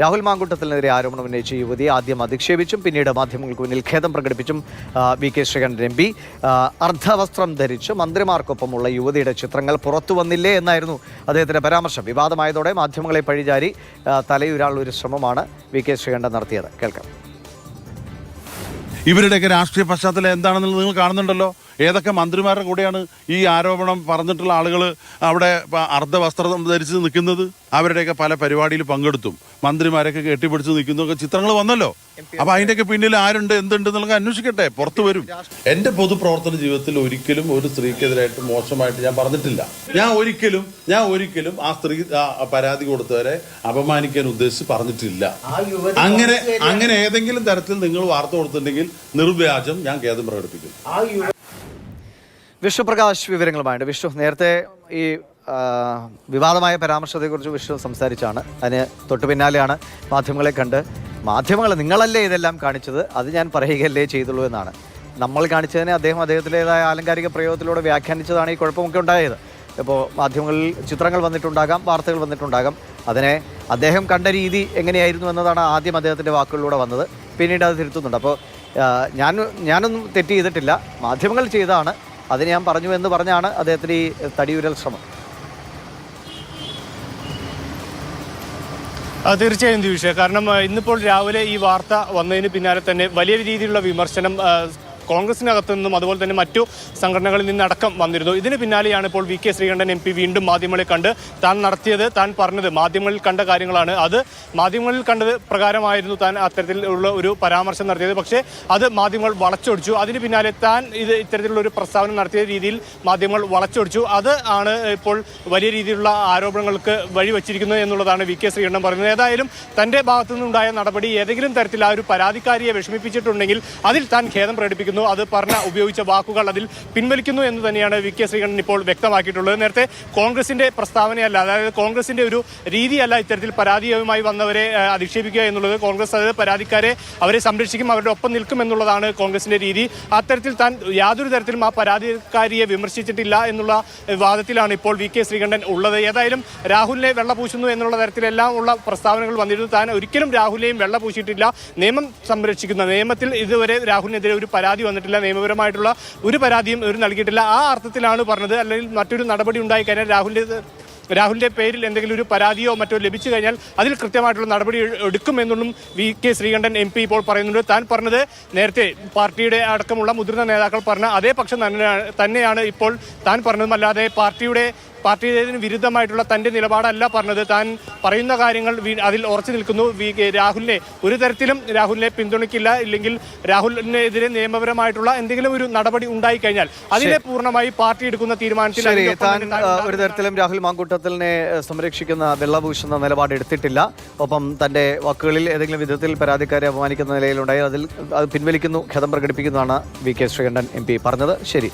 രാഹുൽ മാങ്കൂട്ടത്തിനെതിരെ ആരോപണം ഉന്നയിച്ച യുവതിയെ ആദ്യം അധിക്ഷേപിച്ചും പിന്നീട് മാധ്യമങ്ങൾക്ക് മുന്നിൽ ഖേദം പ്രകടിപ്പിച്ചും V K Sreekandan M P അർദ്ധവസ്ത്രം ധരിച്ച് മന്ത്രിമാർക്കൊപ്പമുള്ള യുവതിയുടെ ചിത്രങ്ങൾ പുറത്തു വന്നില്ലേ എന്നായിരുന്നു അദ്ദേഹത്തിന്റെ പരാമർശം. വിവാദമായതോടെ മാധ്യമങ്ങളെ പഴിചാരി തലയുരാനുള്ള ഒരു ശ്രമമാണ് വി കെ ശ്രീകണ്ഠൻ നടത്തിയത്. കേൾക്കാം. ഇവരുടെയൊക്കെ രാഷ്ട്രീയ പശ്ചാത്തലം എന്താണെന്നുള്ളത് നിങ്ങൾ കാണുന്നുണ്ടല്ലോ. ഏതൊക്കെ മന്ത്രിമാരുടെ കൂടെയാണ് ഈ ആരോപണം പറഞ്ഞിട്ടുള്ള ആളുകൾ അവിടെ അർദ്ധ അർദ്ധവസ്ത്രം ധരിച്ച് നിൽക്കുന്നത്? അവരുടെയൊക്കെ പല പരിപാടിയിൽ പങ്കെടുത്തും. മന്ത്രിമാരൊക്കെ കെട്ടിപ്പിടിച്ച് നിൽക്കുന്നൊക്കെ ചിത്രങ്ങൾ വന്നല്ലോ. അപ്പൊ അതിന്റെയൊക്കെ പിന്നിൽ ആരുണ്ട് എന്തുണ്ട് എന്നുള്ളത് അന്വേഷിക്കട്ടെ പുറത്തു വരും. എന്റെ പൊതുപ്രവർത്തന ജീവിതത്തിൽ ഒരിക്കലും ഒരു സ്ത്രീക്കെതിരായിട്ട് മോശമായിട്ട് ഞാൻ പറഞ്ഞിട്ടില്ല. ഞാൻ ഒരിക്കലും ഞാൻ ഒരിക്കലും ആ സ്ത്രീ ആ പരാതി കൊടുത്തവരെ അപമാനിക്കാൻ ഉദ്ദേശിച്ച് പറഞ്ഞിട്ടില്ല. അങ്ങനെ അങ്ങനെ ഏതെങ്കിലും തരത്തിൽ നിങ്ങൾ വാർത്ത കൊടുത്തിട്ടുണ്ടെങ്കിൽ നിർവ്യാജം ഞാൻ ഖേദം പ്രകടിപ്പിക്കും വിഷ്ണുപ്രകാശ് വിവരങ്ങളുമായിട്ട്. വിഷ്ണു നേരത്തെ ഈ വിവാദമായ പരാമർശത്തെക്കുറിച്ച് വിഷ്ണു സംസാരിച്ചാണ്. അതിന് തൊട്ടു പിന്നാലെയാണ് മാധ്യമങ്ങളെ കണ്ട്. മാധ്യമങ്ങൾ നിങ്ങളല്ലേ ഇതെല്ലാം കാണിച്ചത്? അത് ഞാൻ പറയുകയല്ലേ ചെയ്തുള്ളൂ എന്നാണ്. നമ്മൾ കാണിച്ചതിനെ അദ്ദേഹം അദ്ദേഹത്തിന്റെതായ ആലങ്കാരിക പ്രയോഗത്തിലൂടെ വ്യാഖ്യാനിച്ചതാണ് ഈ കുഴപ്പമൊക്കെ ഉണ്ടായത്. ഇപ്പോൾ മാധ്യമങ്ങളിൽ ചിത്രങ്ങൾ വന്നിട്ടുണ്ടാകാം വാർത്തകൾ വന്നിട്ടുണ്ടാകാം. അതിനെ അദ്ദേഹം കണ്ട രീതി എങ്ങനെയായിരുന്നു എന്നതാണ് ആദ്യം അദ്ദേഹത്തിന്റെ വാക്കുകളിലൂടെ വന്നത്. പിന്നീട് അത് തിരുത്തുന്നുണ്ട്. അപ്പോൾ ഞാൻ ഞാനൊന്നും തെറ്റ് ചെയ്തിട്ടില്ല. മാധ്യമങ്ങൾ ചെയ്തതാണ്. അതിന് ഞാൻ പറഞ്ഞു എന്ന് പറഞ്ഞാണ് അദ്ദേഹത്തിന് ഈ തടിയുരൽ ശ്രമം. തീർച്ചയായും ദിവിഷ. കാരണം ഇന്നിപ്പോൾ രാവിലെ ഈ വാർത്ത വന്നതിന് പിന്നാലെ തന്നെ വലിയ രീതിയിലുള്ള വിമർശനം കോൺഗ്രസിനകത്തു നിന്നും അതുപോലെ തന്നെ മറ്റു സംഘടനകളിൽ നിന്നടക്കം വന്നിരുന്നു. ഇതിന് പിന്നാലെയാണ് ഇപ്പോൾ V K Sreekandan M P വീണ്ടും മാധ്യമങ്ങളെ കണ്ട് താൻ നടത്തിയത് താൻ പറഞ്ഞത് മാധ്യമങ്ങളിൽ കണ്ട കാര്യങ്ങളാണ്. അത് മാധ്യമങ്ങളിൽ കണ്ടത് പ്രകാരമായിരുന്നു താൻ അത്തരത്തിലുള്ള ഒരു പരാമർശം നടത്തിയത്. പക്ഷേ അത് മാധ്യമങ്ങൾ വളച്ചൊടിച്ചു. അതിന് പിന്നാലെ താൻ ഇത് ഇത്തരത്തിലുള്ള ഒരു പ്രസ്താവന നടത്തിയ രീതിയിൽ മാധ്യമങ്ങൾ വളച്ചൊടിച്ചു. അത് ആണ് ഇപ്പോൾ വലിയ രീതിയിലുള്ള ആരോപണങ്ങൾക്ക് വഴിവെച്ചിരിക്കുന്നത് എന്നുള്ളതാണ് വി കെ ശ്രീകണ്ഠൻ പറയുന്നത്. ഏതായാലും തന്റെ ഭാഗത്തു നിന്നുണ്ടായ നടപടി ഏതെങ്കിലും തരത്തിൽ ആ ഒരു പരാതിക്കാരിയെ വിഷമിപ്പിച്ചിട്ടുണ്ടെങ്കിൽ അതിൽ താൻ ഖേദം പ്രകടിപ്പിക്കുന്നു. അത് പറഞ്ഞ ഉപയോഗിച്ച വാക്കുകൾ അതിൽ പിൻവലിക്കുന്നു എന്ന് തന്നെയാണ് വി കെ ശ്രീകണ്ഠൻ ഇപ്പോൾ വ്യക്തമാക്കിയിട്ടുള്ളത്. നേരത്തെ കോൺഗ്രസിന്റെ പ്രസ്താവനയല്ല അതായത് കോൺഗ്രസിന്റെ ഒരു രീതിയല്ല ഇത്തരത്തിൽ പരാതിയുമായി വന്നവരെ അധിക്ഷേപിക്കുക എന്നുള്ളത്. കോൺഗ്രസ് അതായത് പരാതിക്കാരെ അവരെ സംരക്ഷിക്കും അവരുടെ ഒപ്പം നിൽക്കും എന്നുള്ളതാണ് കോൺഗ്രസിന്റെ രീതി. അത്തരത്തിൽ താൻ യാതൊരു തരത്തിലും ആ പരാതിക്കാരിയെ വിമർശിച്ചിട്ടില്ല എന്നുള്ള വാദത്തിലാണ് ഇപ്പോൾ വി കെ ശ്രീകണ്ഠൻ ഉള്ളത്. ഏതായാലും രാഹുലിനെ വെള്ളപൂശുന്നു എന്നുള്ള തരത്തിലെല്ലാം ഉള്ള പ്രസ്താവനകൾ വന്നിരുന്നു. താൻ ഒരിക്കലും രാഹുലിനെയും വെള്ള പൂശിയിട്ടില്ല. നിയമം സംരക്ഷിക്കുന്ന നിയമത്തിൽ ഇതുവരെ രാഹുലിനെതിരെ ഒരു പരാതി വന്നിട്ടില്ല. നിയമപരമായിട്ടുള്ള ഒരു പരാതിയും ഒരു നൽകിയിട്ടില്ല. ആ അർത്ഥത്തിലാണ് പറഞ്ഞത്. അല്ലെങ്കിൽ മറ്റൊരു നടപടി ഉണ്ടായി കഴിഞ്ഞാൽ രാഹുലിന്റെ രാഹുലിന്റെ പേരിൽ എന്തെങ്കിലും ഒരു പരാതിയോ മറ്റോ ലഭിച്ചു കഴിഞ്ഞാൽ അതിൽ കൃത്യമായിട്ടുള്ള നടപടി എടുക്കുമെന്നും V K Sreekandan M P ഇപ്പോൾ പറയുന്നുണ്ട്. താൻ പറഞ്ഞത് നേരത്തെ പാർട്ടിയുടെ അടക്കമുള്ള മുതിർന്ന നേതാക്കൾ പറഞ്ഞ അതേ പക്ഷം തന്നെയാണ് ഇപ്പോൾ താൻ പറഞ്ഞതും അല്ലാതെ പാർട്ടിയുടെ പാർട്ടിയുടെ വിരുദ്ധമായിട്ടുള്ള തന്റെ നിലപാടല്ല പറഞ്ഞത്. താൻ പറയുന്ന കാര്യങ്ങൾ അതിൽ ഉറച്ചു നിൽക്കുന്നു. രാഹുലിനെ ഒരു തരത്തിലും രാഹുലിനെ പിന്തുണയ്ക്കില്ല. ഇല്ലെങ്കിൽ രാഹുലിനെതിരെ നിയമപരമായിട്ടുള്ള എന്തെങ്കിലും ഒരു നടപടി ഉണ്ടായി കഴിഞ്ഞാൽ അതിനെ പൂർണമായി പാർട്ടി എടുക്കുന്ന തീരുമാനത്തിൽ ഒരു തരത്തിലും രാഹുൽ മാങ്കൂട്ടത്തിനെ സംരക്ഷിക്കുന്ന വെള്ളഭൂഷണ നിലപാട് എടുത്തിട്ടില്ല. ഒപ്പം തന്റെ വാക്കുകളിൽ ഏതെങ്കിലും വിധത്തിൽ പരാതിക്കാരെ അപമാനിക്കുന്ന നിലയിലുണ്ടായി അതിൽ അത് പിൻവലിക്കുന്നു ഖേദം പ്രകടിപ്പിക്കുന്നതാണ് V K Sreekandan M P പറഞ്ഞത്. ശരി.